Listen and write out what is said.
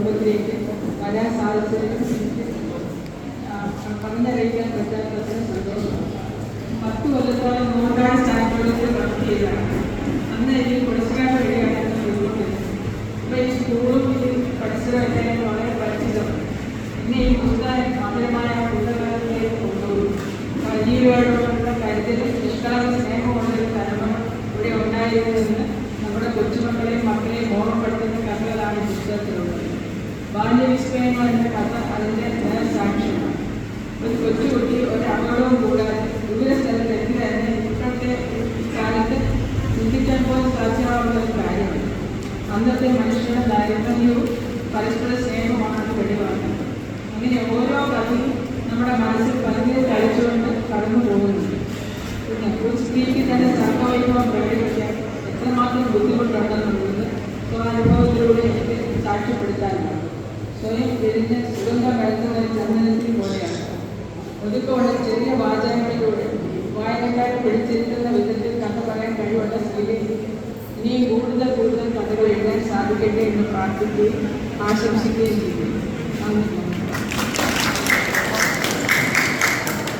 കുടുംബത്തിലേക്ക് വരാൻ സാധിച്ചതിലും പറഞ്ഞറിയിക്കാൻ പറ്റാത്തത്ര സന്തോഷമാണ്. പത്ത് കൊല്ലത്തോളം നൂറാം സ്റ്റാൻഡേർഡിൽ വർക്ക് ചെയ്തതാണ് അന്ന് എനിക്ക് പുരസ്കാരം വഴിയാണ് ചോദിക്കുന്നത് അപ്പോൾ ഈ സ്കൂളും ഈ പരിസരമൊക്കെ വളരെ പരിചിതം. പിന്നെ ഈ പുസ്തകം മധുരമായ പുസ്തകങ്ങളിലേക്ക് കൊണ്ടുപോകും ജീവനോടുള്ള കരുതലും നിഷ്കളങ്ക സ്നേഹമുള്ള ഒരു തലമുറ ഇവിടെ ഉണ്ടായിരുന്നെന്ന് നമ്മുടെ കൊച്ചുമക്കളെയും മക്കളെയും ബാല്യവിസ്മയങ്ങൾ എന്ന കഥ അതിന്റെ നേർ സാക്ഷ്യമാണ്. ഒരു കൊച്ചുകുട്ടി ഒരു അപകടവും കൂടാതെ ദൂര സ്ഥലത്ത് എത്തി തന്നെ ഇപ്പോഴത്തെ കാലത്ത് ചിന്തിക്കാൻ പോലും സാധ്യമാവുന്ന ഒരു കാര്യമാണ്. അന്നത്തെ മനുഷ്യരുടെ ദാരിദ്ര്യവും പരസ്പര സ്നേഹമാണ് അത് വെളിവാക്കുന്നത്. അങ്ങനെ ഓരോ കഥയും നമ്മുടെ മനസ്സിൽ പലതിനെ കഴിച്ചുകൊണ്ട് കടന്നു പോകുന്നുണ്ട്. പിന്നെ ഒരു സ്ത്രീക്ക് തന്നെ സർവൈഭവം പ്രകടിപ്പിക്കാൻ എത്രമാത്രം ബുദ്ധിമുട്ടുണ്ടെന്നുള്ളത് സ്വാനുഭവത്തിലൂടെ എനിക്ക് സാക്ഷ്യപ്പെടുത്താനുണ്ട്. സ്വയം എരിഞ്ഞ സുഗന്ധം ഒരു ചന്ദനത്തിന് പോലെയാണ്. ഒതുക്കമുള്ള ചെറിയ വാചകങ്ങളിലൂടെ വായനക്കാരെ പിടിച്ചിരിക്കുന്ന വിധത്തിൽ കഥ പറയാൻ കഴിവുള്ള സ്ത്രീക്ക് ഇനിയും കൂടുതൽ കൂടുതൽ കഥകൾ എഴുതാൻ സാധിക്കട്ടെ എന്ന് പ്രാർത്ഥിക്കുകയും ആശംസിക്കുകയും ചെയ്യുന്നു.